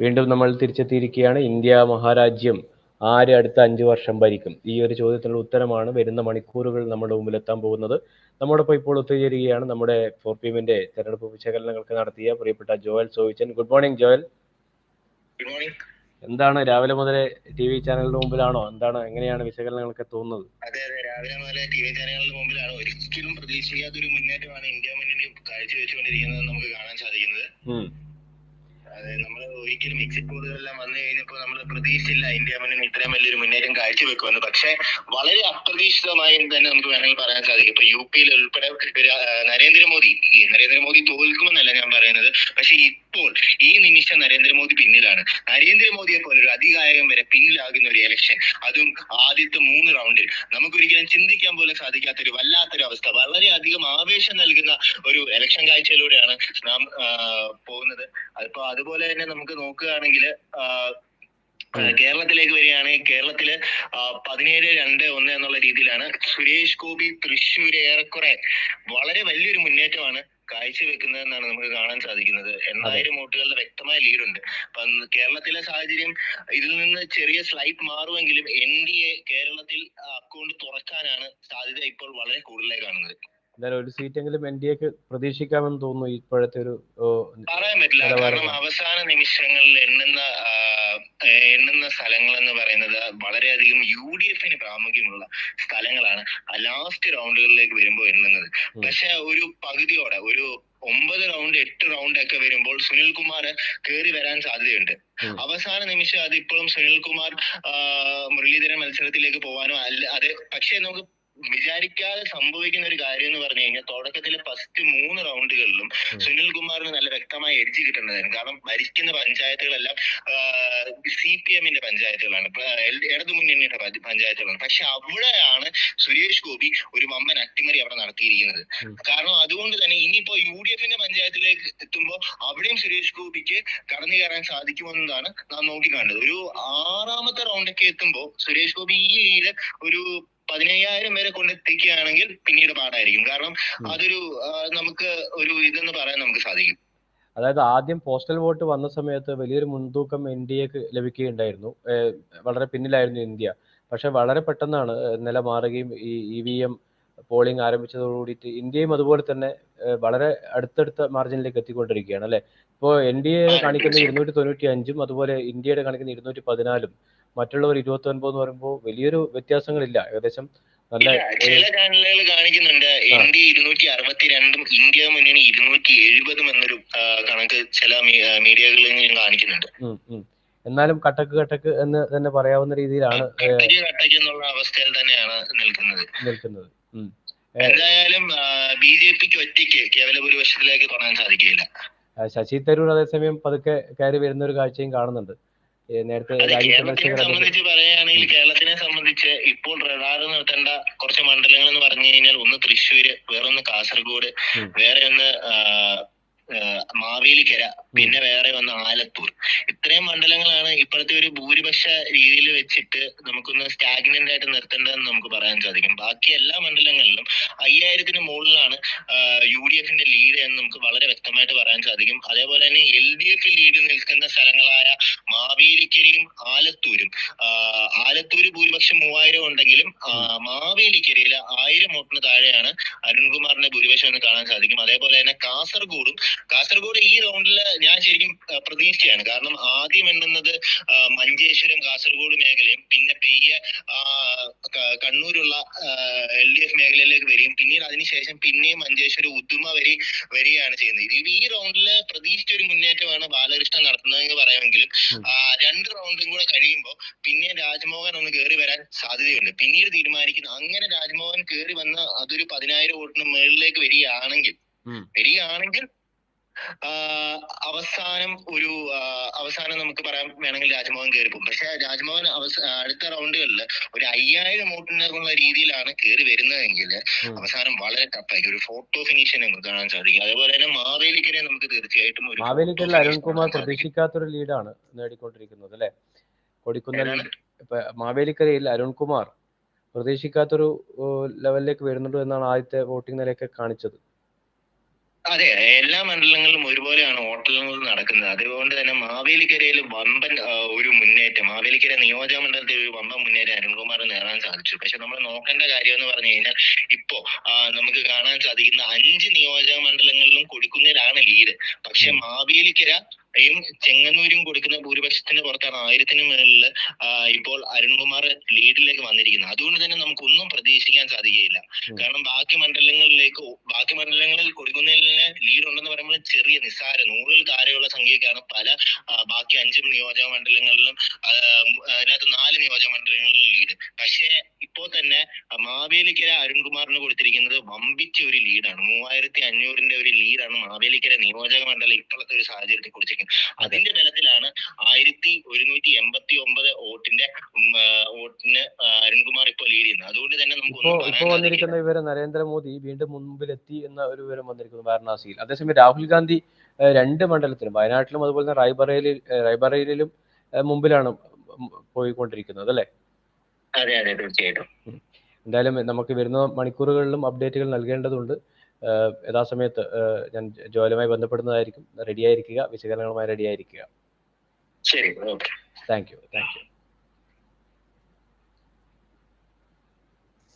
വീണ്ടും നമ്മൾ തിരിച്ചെത്തിയിരിക്കുകയാണ്. ഇന്ത്യ മഹാരാജ്യം ആര് അടുത്ത അഞ്ചു വർഷം ഭരിക്കും? ഈ ഒരു ചോദ്യത്തിനുള്ള ഉത്തരമാണ് വരുന്ന മണിക്കൂറുകൾ നമ്മുടെ മുമ്പിലെത്താൻ പോകുന്നത്. നമ്മോടൊപ്പം ഇപ്പോൾ ഒത്തുചേരുകയാണ് നമ്മുടെ ഫോർ പി എമ്മിന്റെ തെരഞ്ഞെടുപ്പ് വിശകലനങ്ങൾക്ക് നടത്തിയ പ്രിയപ്പെട്ട Joel Sovichan good morning Joel. Good morning. എന്താണ് രാവിലെ മുതലേ ടി വി ചാനലിന്റെ മുമ്പിലാണോ? എന്താണ് എങ്ങനെയാണ് വിശകലനങ്ങളൊക്കെ തോന്നുന്നത്? അതെ അതെ. രാവിലെ മുതലേ ടി വി ചാനലുകളുടെ മുമ്പിലാണ്? ഒരിക്കലും പ്രതീക്ഷിക്കാത്തൊരു മുന്നേറ്റമാണ് ഇന്ത്യ മുന്നണി കാഴ്ചവെച്ചുകൊണ്ടിരിക്കുന്നത് നമുക്ക് കാണാൻ സാധിക്കുന്നത്. ഉം. അതെ നമ്മൾ ഒരിക്കലും എക്സിറ്റ് പോളുകളെല്ലാം വന്നു കഴിഞ്ഞപ്പോൾ നമ്മൾ പ്രതീക്ഷിച്ചില്ല ഇന്ത്യ മുന്നണി ഇത്രയും വലിയൊരു മുന്നേറ്റം കാഴ്ചവെക്കുമെന്ന്. പക്ഷേ വളരെ അപ്രതീക്ഷിതമായി എന്ന് തന്നെ നമുക്ക് വേണമെങ്കിൽ പറയാൻ സാധിക്കും. ഇപ്പൊ യു പിയിൽ ഉൾപ്പെടെ നരേന്ദ്രമോദി നരേന്ദ്രമോദി തോൽക്കുമെന്നല്ല ഞാൻ പറയുന്നത്. പക്ഷെ ഇപ്പോൾ ഈ നിമിഷം നരേന്ദ്രമോദി പിന്നിലാണ്. നരേന്ദ്രമോദിയെ പോലെ ഒരു അധികാരം വരെ പിന്നിലാകുന്ന ഒരു ഇലക്ഷൻ അതും ആദ്യത്തെ മൂന്ന് റൗണ്ടിൽ നമുക്കൊരിക്കലും ചിന്തിക്കാൻ പോലും സാധിക്കാത്ത ഒരു വല്ലാത്തൊരു അവസ്ഥ വളരെയധികം ആവേശം നൽകുന്ന ഒരു ഇലക്ഷൻ കാഴ്ചയിലൂടെയാണ് നാം പോകുന്നത്. അതിപ്പോ അതുപോലെ തന്നെ നമുക്ക് നോക്കുകയാണെങ്കിൽ കേരളത്തിലേക്ക് വരികയാണെങ്കിൽ കേരളത്തിൽ പതിനേഴ് രണ്ട് ഒന്ന് എന്നുള്ള രീതിയിലാണ് സുരേഷ് ഗോപി തൃശ്ശൂര് ഏറെക്കുറെ വളരെ വലിയൊരു മുന്നേറ്റമാണ് കാഴ്ചവെക്കുന്നത് എന്നാണ് നമുക്ക് കാണാൻ സാധിക്കുന്നത്. എണ്ണായിരം വോട്ടുകളുടെ വ്യക്തമായ ലീഡുണ്ട്. അപ്പം കേരളത്തിലെ സാഹചര്യം ഇതിൽ നിന്ന് ചെറിയ സ്ലൈറ്റ് മാറുമെങ്കിലും എൻ ഡി എ കേരളത്തിൽ അക്കൗണ്ട് തുറക്കാനാണ് സാധ്യത ഇപ്പോൾ വളരെ കൂടുതലായി കാണുന്നത്. എന്തായാലും ഒരു സീറ്റെങ്കിലും എൻ ഡി എക്ക് പ്രതീക്ഷിക്കാമെന്ന് തോന്നുന്നു ഇപ്പോഴത്തെ ഒരു പറയാൻ പറ്റില്ല. കാരണം അവസാന നിമിഷങ്ങളിൽ എണ്ണുന്ന എണ്ണുന്ന സ്ഥലങ്ങൾ എന്ന് പറയുന്നത് വളരെയധികം യു ഡി എഫിന് പ്രാമുഖ്യമുള്ള സ്ഥലങ്ങളാണ് ലാസ്റ്റ് റൗണ്ടുകളിലേക്ക് വരുമ്പോൾ എണ്ണുന്നത്. പക്ഷെ ഒരു പകുതിയോടെ ഒരു ഒമ്പത് റൗണ്ട് എട്ട് റൗണ്ട് ഒക്കെ വരുമ്പോൾ സുനിൽകുമാർ കയറി വരാൻ സാധ്യതയുണ്ട്. അവസാന നിമിഷം അതിപ്പോഴും സുനിൽകുമാർ മുരളീധരൻ മത്സരത്തിലേക്ക് പോകാനോ അല്ല അത് പക്ഷേ നമുക്ക് വിചാരിക്കാതെ സംഭവിക്കുന്ന ഒരു കാര്യം എന്ന് പറഞ്ഞു കഴിഞ്ഞാൽ തുടക്കത്തിലെ ഫസ്റ്റ് മൂന്ന് റൗണ്ടുകളിലും. സുനിൽ കുമാറിന് നല്ല വ്യക്തമായ എഡ്ജ് കിട്ടുന്നതായിരുന്നു. കാരണം ഭരിക്കുന്ന പഞ്ചായത്തുകളെല്ലാം സി പി എമ്മിന്റെ പഞ്ചായത്തുകളാണ്. ഇടതു മുന്നണിയുടെ പഞ്ചായത്തുകളാണ്. പക്ഷെ അവിടെയാണ് സുരേഷ് ഗോപി ഒരു വമ്പൻ അട്ടിമറി അവിടെ നടത്തിയിരിക്കുന്നത്. കാരണം അതുകൊണ്ട് തന്നെ ഇനിയിപ്പോ യു ഡി എഫിന്റെ പഞ്ചായത്തിലേക്ക് എത്തുമ്പോൾ അവിടെയും സുരേഷ് ഗോപിക്ക് കടന്നു കയറാൻ സാധിക്കുമെന്നതാണ് നാം നോക്കിക്കാണ്ടത് ഒരു ആറാമത്തെ റൗണ്ടൊക്കെ എത്തുമ്പോൾ സുരേഷ് ഗോപി ഈ ലീഡ് ഒരു പതിനയ്യായിരം വരെ കൊണ്ടെത്തിക്കുകയാണെങ്കിൽ പിന്നീട് പാടായിരിക്കും. കാരണം അതൊരു നമുക്ക് ഒരു ഇതെന്ന് പറയാൻ നമുക്ക് സാധിക്കും. അതായത് ആദ്യം പോസ്റ്റൽ വോട്ട് വന്ന സമയത്ത് വലിയൊരു മുൻതൂക്കം എൻ ഡി എക്ക് ലഭിക്കുകയുണ്ടായിരുന്നു. വളരെ പിന്നിലായിരുന്നു ഇന്ത്യ. പക്ഷെ വളരെ പെട്ടെന്നാണ് നില മാറുകയും ഈ ഇ വി എം പോളിംഗ് ആരംഭിച്ചതോടുകൂടിയിട്ട് ഇന്ത്യയും അതുപോലെ തന്നെ വളരെ അടുത്തടുത്ത മാർജിനിലേക്ക് എത്തിക്കൊണ്ടിരിക്കുകയാണ് അല്ലെ? ഇപ്പോ എൻ ഡി എ കാണിക്കുന്ന. ഇരുന്നൂറ്റി തൊണ്ണൂറ്റി അഞ്ചും അതുപോലെ ഇന്ത്യയുടെ കാണിക്കുന്ന ഇരുന്നൂറ്റി പതിനാലും. മറ്റുള്ളവർ ഇരുപത്തി ഒൻപത് എന്ന് പറയുമ്പോൾ വലിയൊരു വ്യത്യാസങ്ങളില്ല. ഏകദേശം നല്ല ചില ചാനലുകൾ കാണിക്കുന്നുണ്ട്. ഇന്ത്യ ഇരുന്നൂറ്റി അറുപത്തിരണ്ടും ഇന്ത്യ മുന്നണി ഇരുന്നൂറ്റി എഴുപതും എന്നൊരു കണക്ക് ചില മീഡിയകളിൽ കാണിക്കുന്നുണ്ട്. എന്നാലും കട്ടക്ക് കട്ടക്ക് എന്ന് തന്നെ പറയാവുന്ന രീതിയിലാണ് കട്ടയ്ക്ക് എന്നുള്ള അവസ്ഥയിൽ തന്നെയാണ് നിൽക്കുന്നത്. നിൽക്കുന്നത്. എന്തായാലും ബി ജെ പിക്ക് ഒറ്റയ്ക്ക് കേവല ഭൂരിപക്ഷത്തിലേക്ക് തുടങ്ങാൻ സാധിക്കില്ല ശശി തരൂർ അതേസമയം പതുക്കെ കയറി വരുന്ന ഒരു കാഴ്ചയും കാണുന്നുണ്ട്. നേരത്തെ കേരളത്തിനെ സംബന്ധിച്ച് പറയുകയാണെങ്കിൽ കേരളത്തിനെ സംബന്ധിച്ച് ഇപ്പോൾ റഡാർ നിർത്തേണ്ട കുറച്ച് മണ്ഡലങ്ങൾ എന്ന് പറഞ്ഞു കഴിഞ്ഞാൽ ഒന്ന് തൃശ്ശൂര് വേറൊന്ന് കാസർഗോഡ്. വേറെ ഒന്ന് മാവേലിക്കര പിന്നെ വേറെ ഒന്ന് ആലത്തൂർ. ഇത്രയും മണ്ഡലങ്ങളാണ് ഇപ്പോഴത്തെ ഒരു ഭൂരിപക്ഷ രീതിയിൽ വെച്ചിട്ട് നമുക്കൊന്ന് സ്റ്റാഗ്നന്റ് ആയിട്ട് നിർത്തേണ്ടതെന്ന് നമുക്ക് പറയാൻ സാധിക്കും. ബാക്കി എല്ലാ മണ്ഡലങ്ങളിലും അയ്യായിരത്തിന് മുകളിലാണ് യു ഡി എഫിന്റെ ലീഡ് എന്ന് നമുക്ക് വളരെ വ്യക്തമായിട്ട് പറയാൻ സാധിക്കും. അതേപോലെ തന്നെ എൽ ഡി എഫ് ലീഡ് നിൽക്കുന്ന സ്ഥലങ്ങളായ മാവേലിക്കരയും ആലത്തൂരും. ആലത്തൂര് ഭൂരിപക്ഷം മൂവായിരം ഉണ്ടെങ്കിലും മാവേലിക്കരയിൽ ആയിരം വോട്ടിന് താഴെയാണ് അരുൺകുമാറിന്റെ ഭൂരിപക്ഷം എന്ന് കാണാൻ സാധിക്കും. അതേപോലെ തന്നെ കാസർഗോഡും കാസർഗോഡ് ഈ റൗണ്ടിൽ ഞാൻ ശരിക്കും പ്രതീക്ഷയാണ് കാരണം ആദ്യം എണ്ണുന്നത് മഞ്ചേശ്വരം കാസർഗോഡ് മേഖലയും പിന്നെ പെയ്യ കണ്ണൂരുള്ള എൽ ഡി എഫ് മേഖലയിലേക്ക് വരികയും പിന്നീട് അതിനുശേഷം പിന്നെയും മഞ്ചേശ്വരം ഉദ്യമ വരി വരികയാണ് ചെയ്യുന്നത് ഇത് ഈ റൗണ്ടിൽ പ്രതീക്ഷിച്ച ഒരു മുന്നേറ്റമാണ് ബാലകൃഷ്ണൻ നടത്തുന്നതെന്ന് പറയാമെങ്കിലും. രണ്ട് റൗണ്ടും കൂടെ കഴിയുമ്പോൾ പിന്നെ രാജ്മോഹൻ ഒന്ന് കയറി വരാൻ സാധ്യതയുണ്ട് പിന്നീട് തീരുമാനിക്കുന്നു അങ്ങനെ രാജ്മോഹൻ കയറി വന്ന് അതൊരു പതിനായിരം വോട്ടിന് മുകളിലേക്ക് വരികയാണെങ്കിൽ. വരികയാണെങ്കിൽ അവസാനം ഒരു അവസാനം നമുക്ക് പറയാൻ വേണമെങ്കിൽ രാജ്മോഹൻ കയറി പോകും. പക്ഷെ രാജ്മോഹൻ അവസ- അടുത്ത റൗണ്ടുകളിൽ ഒരു അയ്യായിരം വോട്ടിനുള്ള രീതിയിലാണ് കയറി വരുന്നതെങ്കിൽ. അവസാനം വളരെ ടഫായിരിക്കും. ഒരു ഫോട്ടോ ഫിനിഷൻ നമുക്ക് കാണാൻ സാധിക്കും. അതേപോലെ തന്നെ മാവേലിക്കരെ നമുക്ക് തീർച്ചയായിട്ടും ഒരു മാവേലിക്കലിൽ അരുൺകുമാർ പ്രതീക്ഷിക്കാത്തൊരു ലീഡാണ് നേടിക്കൊണ്ടിരിക്കുന്നത് അല്ലെ? കൊടിക്കുന്നൽ? ഇപ്പൊ മാവേലിക്കരയിൽ അരുൺകുമാർ പ്രതീക്ഷിക്കാത്തൊരു ലെവലിലേക്ക് വരുന്നുണ്ട് എന്നാണ് ആദ്യത്തെ വോട്ടിംഗ് നിലയൊക്കെ കാണിച്ചത്. അതെ എല്ലാ മണ്ഡലങ്ങളിലും ഒരുപോലെയാണ് വോട്ടെണ്ണൽ നടക്കുന്നത്. അതുകൊണ്ട് തന്നെ മാവേലിക്കരയിൽ വമ്പൻ ഒരു മുന്നേറ്റം മാവേലിക്കര നിയോജക മണ്ഡലത്തിൽ ഒരു വമ്പൻ മുന്നേറ്റം അരുൺകുമാർ നേടാൻ സാധിച്ചു. പക്ഷെ നമ്മൾ നോക്കേണ്ട കാര്യം എന്ന് പറഞ്ഞു കഴിഞ്ഞാൽ ഇപ്പോ നമുക്ക് കാണാൻ സാധിക്കുന്ന അഞ്ച് നിയോജക മണ്ഡലങ്ങളിലും കൊടിക്കുന്നിലാണ് ലീഡ്. പക്ഷെ മാവേലിക്കര യും ചെങ്ങന്നൂരും കൊടുക്കുന്ന ഭൂരിപക്ഷത്തിന് പുറത്താണ് ആയിരത്തിന് മുകളിൽ ഇപ്പോൾ അരുൺകുമാർ ലീഡിലേക്ക് വന്നിരിക്കുന്നത്. അതുകൊണ്ട് തന്നെ നമുക്ക് ഒന്നും പ്രതീക്ഷിക്കാൻ സാധിക്കുകയില്ല. കാരണം ബാക്കി മണ്ഡലങ്ങളിലേക്ക് ബാക്കി മണ്ഡലങ്ങളിൽ കൊടുക്കുന്നതിന് ലീഡ് ഉണ്ടെന്ന് പറയുമ്പോൾ ചെറിയ നിസ്സാര നൂറിൽ താഴെയുള്ള സംഖ്യക്കാണ് പല ബാക്കി അഞ്ചും നിയോജക മണ്ഡലങ്ങളിലും അതിനകത്ത് നാല് നിയോജക ഇപ്പോ തന്നെ മാവേലിക്കര അരുൺകുമാറിന് കൊടുത്തിരിക്കുന്നത് വമ്പിച്ച ഒരു ലീഡാണ് മൂവായിരത്തി അഞ്ഞൂറിന്റെ ഒരു ലീഡാണ് മാവേലിക്കര നിയോജക മണ്ഡലം ഇപ്പോഴത്തെ ഒരു സാഹചര്യത്തിൽ കുറിച്ചിരിക്കുന്നത് അതിന്റെ ബലത്തിലാണ് ആയിരത്തി ഒരുന്നൂറ്റി എൺപത്തി ഒമ്പത് വോട്ടിന്റെ വോട്ടിന് അരുൺകുമാർ ഇപ്പൊ ലീഡ് ചെയ്യുന്നത്. അതുകൊണ്ട് തന്നെ നമുക്ക് വന്നിരിക്കുന്ന വിവരം നരേന്ദ്രമോദി വീണ്ടും മുൻപിലെത്തി എന്ന ഒരു വിവരം വന്നിരിക്കുന്നു വാരണാസിയിൽ. അതേസമയം രാഹുൽ ഗാന്ധി രണ്ട് മണ്ഡലത്തിലും വയനാട്ടിലും അതുപോലെ തന്നെ റായ്ബറേലിൽ ഏഹ്, റായ്ബറേലിയിലും മുമ്പിലാണ് പോയിക്കൊണ്ടിരിക്കുന്നത് അല്ലേ? അതെ അതെ തീർച്ചയായിട്ടും. എന്തായാലും നമുക്ക് വരുന്ന മണിക്കൂറുകളിലും അപ്ഡേറ്റുകൾ നൽകേണ്ടതുണ്ട്. യഥാസമയത്ത് ഞാൻ ജോലുമായി ബന്ധപ്പെടുന്നതായിരിക്കും. റെഡിയായിരിക്കുക വിശകലനങ്ങളുമായി റെഡിയായിരിക്കുക ശരി okay. Thank you thank you.